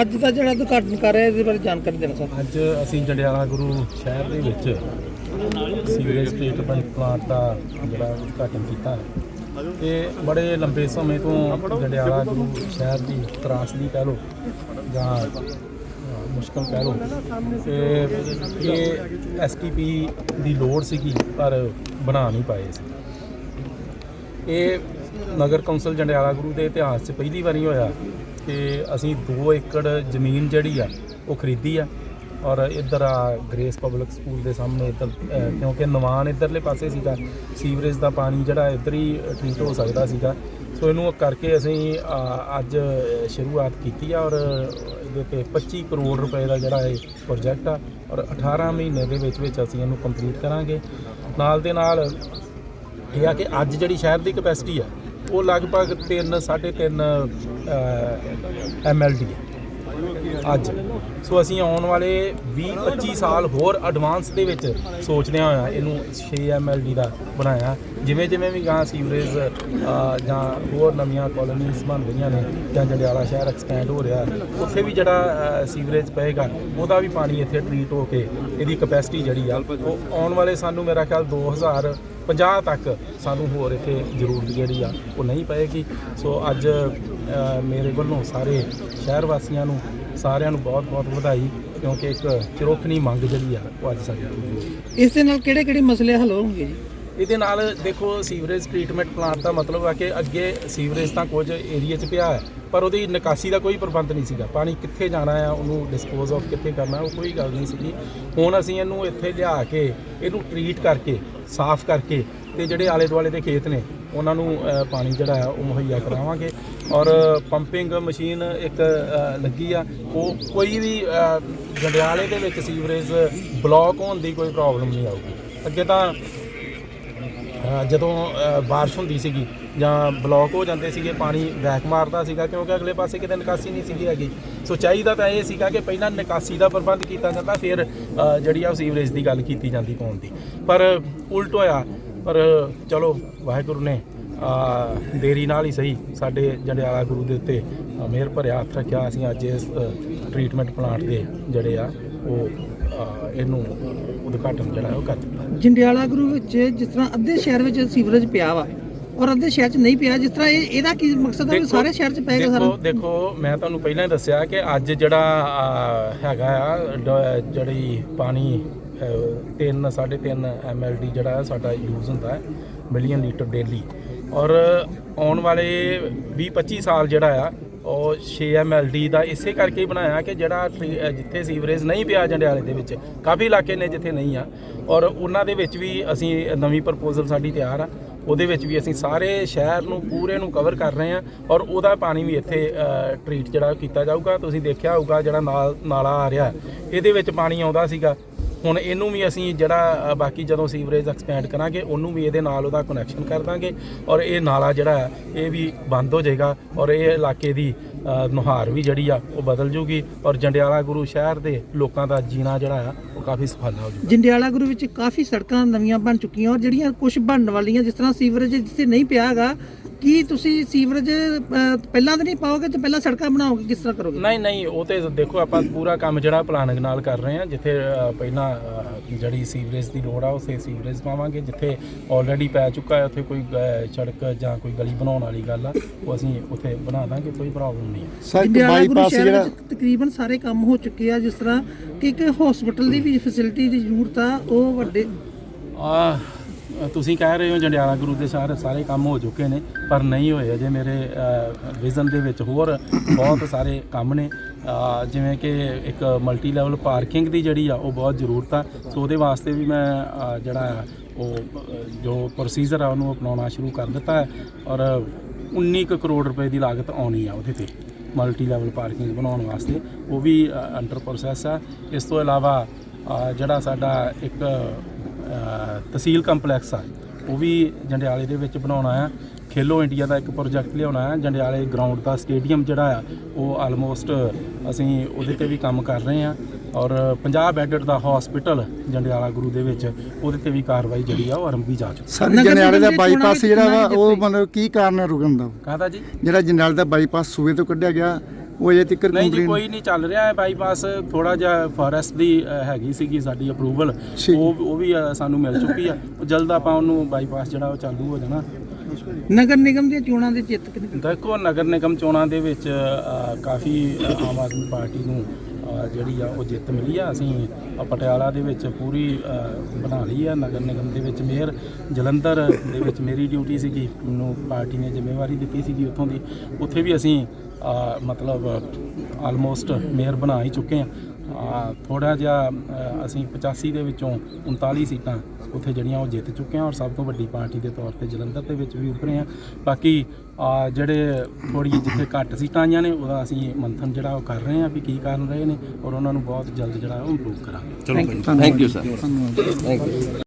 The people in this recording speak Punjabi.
ਅੱਜ ਦਾ ਜਿਹੜਾ ਉਦਘਾਟਨ ਕਰ ਰਿਹਾ ਇਹਦੇ ਬਾਰੇ ਜਾਣਕਾਰੀ ਦੇਣਾ ਸਰ ਅੱਜ ਅਸੀਂ ਜੰਡਿਆਲਾ ਗੁਰੂ ਸ਼ਹਿਰ ਦੇ ਵਿੱਚ ਸੀਵਰੇਜ ਟ੍ਰੀਟਮੈਂਟ ਪਲਾਂਟ ਦਾ ਜਿਹੜਾ ਉਦਘਾਟਨ ਕੀਤਾ ਹੈ। ਤੇ ਬੜੇ ਲੰਬੇ ਸਮੇਂ ਤੋਂ ਜੰਡਿਆਲਾ ਗੁਰੂ ਸ਼ਹਿਰ ਦੀ ਤਰਾਸਦੀ ਕਹਿ ਲਓ ਜਾਂ ਮੁਸ਼ਕਲ ਕਹਿ ਲਓ। ਤੇ ਇਹ ਐਸਟੀਪੀ ਦੀ ਲੋੜ ਸੀਗੀ, ਪਰ ਬਣਾ ਨਹੀਂ ਪਾਏ ਸੀ ਇਹ ਨਗਰ ਕੌਂਸਲ ਜੰਡਿਆਲਾ ਗੁਰੂ ਦੇ ਇਤਿਹਾਸ 'ਚ ਪਹਿਲੀ ਵਾਰੀ ਹੋਇਆ। ਕਿ ਅਸੀਂ 2 ਏਕੜ ਜ਼ਮੀਨ ਜਿਹੜੀ ਆ, ਉਹ ਖਰੀਦੀ ਆ ਔਰ ਇੱਧਰ ਆ ਗ੍ਰੇਸ ਪਬਲਿਕ ਸਕੂਲ ਦੇ ਸਾਹਮਣੇ ਇੱਧਰ ਕਿਉਂਕਿ ਨਵਾਨ ਇੱਧਰਲੇ ਪਾਸੇ ਸੀਗਾ, ਸੀਵਰੇਜ ਦਾ ਪਾਣੀ ਜਿਹੜਾ ਇੱਧਰ ਹੀ ਟ੍ਰੀਟ ਹੋ ਸਕਦਾ ਸੀਗਾ। ਸੋ ਇਹਨੂੰ ਕਰਕੇ ਅਸੀਂ ਅੱਜ ਸ਼ੁਰੂਆਤ ਕੀਤੀ ਆ ਔਰ ਇਹਦੇ ਤੇ 25 ਕਰੋੜ ਰੁਪਏ ਦਾ ਜਿਹੜਾ ਇਹ ਪ੍ਰੋਜੈਕਟ ਆ ਔਰ 18 ਮਹੀਨੇ ਦੇ ਵਿੱਚ ਵਿੱਚ ਅਸੀਂ ਇਹਨੂੰ ਕੰਪਲੀਟ ਕਰਾਂਗੇ। ਨਾਲ ਦੇ ਨਾਲ ਇਹ ਆ ਕਿ ਅੱਜ ਜਿਹੜੀ ਸ਼ਹਿਰ ਦੀ ਕਪੈਸਿਟੀ ਆ ਉਹ ਲਗਭਗ 3 3.5 ਐਮਐਲਡੀ ਹੈ। ਅੱਜ। ਸੋ ਅਸੀਂ ਆਉਣ ਵਾਲੇ 20 25 ਸਾਲ ਹੋਰ ਐਡਵਾਂਸ ਦੇ ਵਿੱਚ ਸੋਚਦਿਆਂ ਹੋਇਆ ਇਹਨੂੰ 6 ਐਮਐਲਡੀ ਦਾ ਬਣਾਇਆ। ਜਿਵੇਂ ਜਿਵੇਂ ਵੀ ਗਾਂ ਸੀਵਰੇਜ ਜਾਂ ਹੋਰ ਨਵੀਆਂ ਕਾਲੋਨੀਜ਼ ਬਣ ਰਹੀਆਂ ਨੇ, ਜਾਂ ਜੰਡਿਆਲਾ ਸ਼ਹਿਰ ਐਕਸਪੈਂਡ ਹੋ ਰਿਹਾ, ਉੱਥੇ ਵੀ ਜਿਹੜਾ ਸੀਵਰੇਜ ਪਏਗਾ, ਉਹਦਾ ਵੀ ਪਾਣੀ ਇੱਥੇ ਟਰੀਟ ਹੋ ਕੇ ਇਹਦੀ ਕਪੈਸਿਟੀ ਜਿਹੜੀ ਆ, ਉਹ ਆਉਣ ਵਾਲੇ ਸਾਨੂੰ ਮੇਰਾ ਖਿਆਲ 2000 50 ਤੱਕ ਸਾਨੂੰ ਹੋਰ ਇੱਥੇ ਜ਼ਰੂਰਤ ਜਿਹੜੀ ਆ, ਉਹ ਨਹੀਂ ਪਏਗੀ। ਸੋ ਅੱਜ ਮੇਰੇ ਵੱਲੋਂ ਸਾਰੇ ਸ਼ਹਿਰ ਵਾਸੀਆਂ ਨੂੰ, ਸਾਰਿਆਂ ਨੂੰ ਬਹੁਤ-ਬਹੁਤ ਵਧਾਈ, ਕਿਉਂਕਿ ਇੱਕ ਚਿਰੋਖਣੀ ਮੰਗ ਜਿਹੜੀ ਆ, ਉਹ ਅੱਜ ਸਾਡੀ ਪੂਰੀ ਹੋਈ। ਇਸ ਦੇ ਨਾਲ ਕਿਹੜੇ ਕਿਹੜੇ ਮਸਲੇ ਹੱਲ ਹੋਣਗੇ ਜੀ? ਇਹਦੇ ਨਾਲ ਦੇਖੋ ਸੀਵਰੇਜ ਟ੍ਰੀਟਮੈਂਟ ਪਲਾਂਟ ਦਾ ਮਤਲਬ ਆ ਕਿ ਅੱਗੇ ਸੀਵਰੇਜ ਤਾਂ ਕੁਝ ਏਰੀਆ 'ਚ ਪਿਆ ਹੈ, ਪਰ ਉਹਦੀ ਨਿਕਾਸੀ ਦਾ ਕੋਈ ਪ੍ਰਬੰਧ ਨਹੀਂ ਸੀਗਾ। ਪਾਣੀ ਕਿੱਥੇ ਜਾਣਾ ਆ, ਉਹਨੂੰ ਡਿਸਪੋਜ਼ ਆਫ ਕਿੱਥੇ ਕਰਨਾ, ਉਹ ਕੋਈ ਗੱਲ ਨਹੀਂ ਸੀਗੀ। ਹੁਣ ਅਸੀਂ ਇਹਨੂੰ ਇੱਥੇ ਲਿਆ ਕੇ, ਇਹਨੂੰ ਟ੍ਰੀਟ ਕਰਕੇ, ਸਾਫ਼ ਕਰਕੇ ਤੇ ਜਿਹੜੇ ਆਲੇ ਦੁਆਲੇ ਦੇ ਖੇਤ ਨੇ, ਉਹਨਾਂ ਨੂੰ ਪਾਣੀ ਜਿਹੜਾ ਆ, ਉਹ ਮੁਹੱਈਆ ਕਰਾਵਾਂਗੇ। ਔਰ ਪੰਪਿੰਗ ਮਸ਼ੀਨ ਇੱਕ ਲੱਗੀ ਆ, ਉਹ ਕੋਈ ਵੀ ਜੰਡਿਆਲੇ ਦੇ ਵਿੱਚ ਸੀਵਰੇਜ ਬਲੌਕ ਹੋਣ ਦੀ ਕੋਈ ਪ੍ਰੋਬਲਮ ਨਹੀਂ ਆਊਗੀ। ਅੱਗੇ ਤਾਂ ਜਦੋਂ ਅ, ਬਾਰਿਸ਼ ਹੁੰਦੀ ਸੀਗੀ ਜਾਂ ਬਲੌਕ ਹੋ ਜਾਂਦੇ ਸੀਗੇ ਪਾਣੀ ਬੈਕ ਮਾਰਦਾ ਸੀਗਾ ਕਿਉਂਕਿ ਅਗਲੇ ਪਾਸੇ ਕਿਤੇ ਨਿਕਾਸੀ ਨਹੀਂ ਸੀਗੀ ਹੈਗੀ। ਸੋ ਚਾਹੀਦਾ ਤਾਂ ਇਹ ਸੀਗਾ ਕਿ ਪਹਿਲਾਂ ਨਿਕਾਸੀ ਦਾ ਪ੍ਰਬੰਧ ਕੀਤਾ ਜਾਂਦਾ ਫਿਰ ਜਿਹੜੀ ਆ ਉਹ ਸੀਵਰੇਜ ਦੀ ਗੱਲ ਕੀਤੀ ਜਾਂਦੀ ਪਾਉਣ ਦੀ। ਪਰ ਉਲਟ ਹੋਇਆ ਪਰ ਚਲੋ ਵਾਹਿਗੁਰੂ ਨੇ ਦੇਰੀ ਨਾਲ ਹੀ ਸਹੀ ਸਾਡੇ ਜੰਡਿਆਲਾ ਗੁਰੂ ਦੇ ਉੱਤੇ ਮਿਹਰ ਭਰਿਆ ਹੱਥ ਰੱਖਿਆ। ਅਸੀਂ ਅੱਜ ਇਸ ਟ੍ਰੀਟਮੈਂਟ ਪਲਾਂਟ ਦੇ ਜਿਹੜੇ ਆ ਉਹ ਇਹਨੂੰ ਉਦਘਾਟਨ ਜਿਹੜਾ ਉਹ ਕਰ ਦਿੱਤਾ। ਜੰਡਿਆਲਾ ਗੁਰੂ ਵਿੱਚ ਜਿਸ ਤਰ੍ਹਾਂ ਅੱਧੇ ਸ਼ਹਿਰ ਵਿੱਚ ਸੀਵਰੇਜ ਪਿਆ ਵਾ ਔਰ ਅੱਧੇ ਸ਼ਹਿਰ 'ਚ ਨਹੀਂ ਪਿਆ ਜਿਸ ਤਰ੍ਹਾਂ ਇਹ ਇਹਦਾ ਕੀ ਮਕਸਦ ਹੈ ਸਾਰੇ ਸ਼ਹਿਰ 'ਚ ਪਏਗਾ ਸਾਰਾ? ਦੇਖੋ ਦੇਖੋ ਮੈਂ ਤੁਹਾਨੂੰ ਪਹਿਲਾਂ ਹੀ ਦੱਸਿਆ ਕਿ ਅੱਜ ਜਿਹੜਾ ਅਹ, ਹੈਗਾ ਆ ਡ- ਜਿਹੜੀ ਪਾਣੀ 3 3.5 ਐਮਐਲਡੀ ਜਿਹੜਾ ਸਾਡਾ ਯੂਜ਼ ਹੁੰਦਾ ਹੈ ਮਿਲੀਅਨ ਲੀਟਰ ਡੇਲੀ। ਔਰ ਆਉਣ ਵਾਲੇ 20 25 ਸਾਲ ਜਿਹੜਾ ਆ ਉਹ 6 ਐਮਐਲਡੀ ਦਾ ਇਸੇ ਕਰਕੇ ਹੀ ਬਣਾਇਆ ਕਿ ਜਿਹੜਾ ਜਿੱਥੇ ਸੀਵਰੇਜ ਨਹੀਂ ਪਿਆ ਜੰਡਿਆਲੇ ਦੇ ਵਿੱਚ, ਕਾਫੀ ਇਲਾਕੇ ਨੇ ਜਿੱਥੇ ਨਹੀਂ ਆ। ਔਰ ਉਹਨਾਂ ਦੇ ਵਿੱਚ ਵੀ ਅਸੀਂ ਨਵੀਂ ਪ੍ਰਪੋਜ਼ਲ ਸਾਡੀ ਤਿਆਰ ਆ। ਉਹਦੇ ਵਿੱਚ ਵੀ ਅਸੀਂ ਸਾਰੇ ਸ਼ਹਿਰ ਨੂੰ, ਪੂਰੇ ਨੂੰ ਕਵਰ ਕਰ ਰਹੇ ਹਾਂ ਔਰ ਉਹਦਾ ਪਾਣੀ ਵੀ ਇੱਥੇ ਟ੍ਰੀਟ ਜਿਹੜਾ ਕੀਤਾ ਜਾਊਗਾ। ਤੁਸੀਂ ਦੇਖਿਆ ਹੋਊਗਾ ਜਿਹੜਾ ਨਾਲ, ਨਾਲਾ ਆ ਰਿਹਾ। ਇਹਦੇ ਵਿੱਚ ਪਾਣੀ ਆਉਂਦਾ ਸੀਗਾ। ਹੁਣ ਇਹਨੂੰ ਵੀ ਅਸੀਂ ਜਿਹੜਾ ਬਾਕੀ ਜਦੋਂ ਸੀਵਰੇਜ ਐਕਸਪੈਂਡ ਕਰਾਂਗੇ, ਉਹਨੂੰ ਵੀ ਇਹਦੇ ਨਾਲ ਉਹਦਾ ਕਨੈਕਸ਼ਨ ਕਰ ਦਾਂਗੇ ਔਰ ਇਹ ਨਾਲਾ ਜਿਹੜਾ ਹੈ, ਇਹ ਵੀ ਬੰਦ ਹੋ ਜਾਏਗਾ ਔਰ ਇਹ ਇਲਾਕੇ ਦੀ ਨੁਹਾਰ ਵੀ ਜਿਹੜੀ ਆ, ਉਹ ਬਦਲ ਜੂਗੀ ਔਰ ਜੰਡਿਆਲਾ ਗੁਰੂ ਸ਼ਹਿਰ ਦੇ ਲੋਕਾਂ ਦਾ ਜੀਣਾ ਜਿਹੜਾ ਆ, ਉਹ ਕਾਫੀ ਸਫਲ ਹੋ ਜਾਊਗਾ ਜੰਡਿਆਲਾ ਗੁਰੂ ਵਿੱਚ ਕਾਫੀ ਸੜਕਾਂ ਨਵੀਆਂ ਬਣ ਚੁੱਕੀਆਂ ਔਰ ਜਿਹੜੀਆਂ ਕੁਝ ਬਣਨ ਵਾਲੀਆਂ, ਜਿਸ ਤਰ੍ਹਾਂ ਸੀਵਰੇਜ ਜਿੱਥੇ ਨਹੀਂ ਪਿਆ ਹੈਗਾ ਕੀ ਤੁਸੀਂ ਸੀਵਰੇਜ ਅਹ, ਪਹਿਲਾਂ ਤਾਂ ਨਹੀਂ ਪਾਓਗੇ ਤੇ ਪਹਿਲਾਂ ਸੜਕਾਂ ਬਣਾਓਗੇ ਕਿਸ ਤਰ੍ਹਾਂ ਕਰੋਗੇ? ਨਹੀਂ ਨਹੀਂ ਉਹ ਤੇ ਦੇਖੋ ਆਪਾਂ ਪੂਰਾ ਕੰਮ ਜਿਹੜਾ ਪਲਾਨਿੰਗ ਨਾਲ ਕਰ ਰਹੇ ਹਾਂ ਜਿੱਥੇ ਅ, ਪਹਿਲਾਂ ਅ, ਜਿਹੜੀ ਸੀਵਰੇਜ ਦੀ ਲੋੜ ਆ ਉਸੇ ਸੀਵਰੇਜ ਪਾਵਾਂਗੇ ਜਿੱਥੇ ਆਲਰੇਡੀ ਪੈ ਚੁੱਕਾ ਹੈ ਉੱਥੇ ਕੋਈ ਅ, ਸੜਕ ਜਾਂ ਕੋਈ ਗਲੀ ਬਣਾਉਣ ਵਾਲੀ ਗੱਲ ਆ ਉਹ ਅਸੀਂ ਉੱਥੇ ਬਣਾ ਦਾਂਗੇ ਕੋਈ ਪ੍ਰੋਬਲਮ ਨਹੀਂ ਹੈ ਗੁਰੂ ਬਾਈਪਾਸ ਸ਼ਹਿਰ ਜਿਹੜਾ ਵਿੱਚ ਤਕਰੀਬਨ ਸਾਰੇ ਕੰਮ ਹੋ ਚੁੱਕੇ ਆ ਜਿਸ ਤਰ੍ਹਾਂ ਕਿ ਇੱਕ ਹਸਪੀਟਲ ਦੀ ਵੀ ਫੈਸਿਲਿਟੀ ਦੀ ਜ਼ਰੂਰਤ ਆ ਉਹ ਵੱਡੇ ਆ ਤੁਸੀਂ ਕਹਿ ਰਹੇ ਹੋ ਜੰਡਿਆਲਾ ਗੁਰੂ ਦੇ ਸਾਰੇ ਸਾਰੇ ਕੰਮ ਹੋ ਚੁੱਕੇ ਨੇ, ਪਰ ਨਹੀਂ ਹੋਏ ਅਜੇ ਮੇਰੇ ਵਿਜ਼ਨ ਦੇ ਵਿੱਚ ਹੋਰ ਬਹੁਤ ਸਾਰੇ ਕੰਮ ਨੇ। ਜਿਵੇਂ ਕਿ ਇੱਕ ਮਲਟੀ ਲੈਵਲ ਪਾਰਕਿੰਗ ਦੀ ਜਿਹੜੀ ਆ, ਉਹ ਬਹੁਤ ਜ਼ਰੂਰਤ ਆ। ਸੋ ਉਹਦੇ ਵਾਸਤੇ ਵੀ ਮੈਂ ਜਿਹੜਾ ਉਹ, ਜੋ ਪ੍ਰੋਸੀਜਰ ਆ, ਉਹਨੂੰ ਅਪਣਾਉਣਾ ਸ਼ੁਰੂ ਕਰ ਦਿੱਤਾ ਹੈ। ਔਰ 19 ਕੁ ਕਰੋੜ ਰੁਪਏ ਦੀ ਲਾਗਤ ਆਉਣੀ ਆ ਉਹਦੇ ਤੇ ਮਲਟੀ ਲੈਵਲ ਪਾਰਕਿੰਗ ਬਣਾਉਣ ਵਾਸਤੇ। ਉਹ ਵੀ ਅੰਡਰ ਪ੍ਰੋਸੈਸ ਆ। ਇਸ ਤੋਂ ਇਲਾਵਾ ਜਿਹੜਾ ਸਾਡਾ ਇੱਕ ਤਹਿਸੀਲ ਕੰਪਲੈਕਸ ਆ। ਉਹ ਵੀ ਜੰਡਿਆਲੇ ਦੇ ਵਿੱਚ ਬਣਾਉਣਾ ਆ। ਖੇਲੋ ਇੰਡੀਆ ਦਾ ਇੱਕ ਪ੍ਰੋਜੈਕਟ ਲਿਆਉਣਾ ਆ। ਜੰਡਿਆਲੇ ਗਰਾਊਂਡ ਦਾ ਸਟੇਡੀਅਮ ਜਿਹੜਾ ਆ ਉਹ ਆਲਮੋਸਟ ਅਸੀਂ ਉਹਦੇ ਤੇ ਵੀ ਕੰਮ ਕਰ ਰਹੇ ਆ। ਔਰ 50 ਬੈੱਡਡ ਦਾ ਹਸਪੀਟਲ ਜੰਡਿਆਲਾ ਗੁਰੂ ਦੇ ਵਿੱਚ ਉਹਦੇ ਤੇ ਵੀ ਕਾਰਵਾਈ ਜਿਹੜੀ ਆ ਉਹ ਆਰੰਭੀ ਜਾ ਚੁੱਕੀ ਸਰ ਜਨਿਆਲੇ ਦਾ ਬਾਈਪਾਸ ਜਿਹੜਾ ਵਾ ਉਹ ਮਤਲਬ ਕੀ ਕਾਰਨ ਰੁਕਣ ਦਾ? ਕਾਹਦਾ ਜੀ? ਜਿਹੜਾ ਜਨਿਆਲੇ ਦਾ ਬਾਈਪਾਸ ਸੂਏ ਤੋਂ ਕੱਢਿਆ ਗਿਆ ਉਹ ਅਜੇ ਤੱਕ ਨਹੀਂ ਜੀ ਕੋਈ ਨਹੀਂ ਚੱਲ ਰਿਹਾ ਹੈ ਬਾਈਪਾਸ ਥੋੜਾ ਜਿਹਾ ਫੋਰੈਸਟ ਦੀ ਅ, ਹੈਗੀ ਸੀਗੀ ਸਾਡੀ ਅਪਰੂਵਲ ਠੀਕ। ਉਹ ਉਹ ਵੀ ਅ, ਸਾਨੂੰ ਮਿਲ ਚੁੱਕੀ ਆ। ਉਹ ਜਲਦ ਆਪਾਂ ਉਹਨੂੰ ਬਾਈਪਾਸ ਜਿਹੜਾ ਉਹ ਚਾਲੂ ਹੋ ਜਾਣਾ। ਨਗਰ ਨਿਗਮ ਦੀਆਂ ਚੋਣਾਂ ਦੇ ਚਿੱਤ ਕਿੰਨੇ ਦੇਖੋ ਨਗਰ ਨਿਗਮ ਚੋਣਾਂ ਦੇ ਵਿੱਚ ਅ, ਕਾਫੀ ਅ, ਆਮ ਆਦਮੀ ਪਾਰਟੀ ਨੂੰ ਅ, ਜਿਹੜੀ ਆ ਉਹ ਜਿੱਤ ਮਿਲੀ ਆ। ਅਸੀਂ ਪਟਿਆਲਾ ਦੇ ਵਿੱਚ ਪੂਰੀ ਬਣਾ ਲਈ ਆ, ਨਗਰ ਨਿਗਮ ਦੇ ਵਿੱਚ ਮੇਅਰ ਜਲੰਧਰ ਦੇ ਵਿੱਚ ਮੇਰੀ ਡਿਊਟੀ ਸੀਗੀ, ਮੈਨੂੰ ਪਾਰਟੀ ਨੇ ਜ਼ਿੰਮੇਵਾਰੀ ਦਿੱਤੀ ਸੀਗੀ ਉੱਥੋਂ ਦੀ। ਉੱਥੇ ਵੀ ਅਸੀਂ ਮਤਲਬ ਆਲਮੋਸਟ ਮੇਅਰ ਬਣਾ ਹੀ ਚੁੱਕੇ ਆ। ਥੋੜਾ ਜਿਹਾ ਅਸੀਂ 85 ਦੇ ਵਿੱਚੋਂ 39 ਸੀਟਾਂ ਉੱਥੇ ਜਿਹੜੀਆਂ ਉਹ ਜਿੱਤ ਚੁੱਕੇ ਹਾਂ ਔਰ ਸਭ ਤੋਂ ਵੱਡੀ ਪਾਰਟੀ ਦੇ ਤੌਰ ਤੇ ਜਲੰਧਰ ਦੇ ਵਿੱਚ ਵੀ ਉੱਭਰੇ ਹਾਂ ਬਾਕੀ ਅ, ਜਿਹੜੇ ਥੋੜੀ ਜਿੱਥੇ ਘੱਟ ਸੀਟਾਂ ਆਈਆਂ ਨੇ ਉਹਦਾ ਅਸੀਂ ਮੰਥਨ ਜਿਹੜਾ ਉਹ ਕਰ ਰਹੇ ਹਾਂ ਵੀ ਕੀ ਕਾਰਨ ਰਹੇ ਨੇ ਔਰ ਉਹਨਾਂ ਨੂੰ ਬਹੁਤ ਜਲਦ ਜਿਹੜਾ ਉਹ ਇੰਪਰੂਵ ਕਰਾਂਗੇ। You thank you sir thank you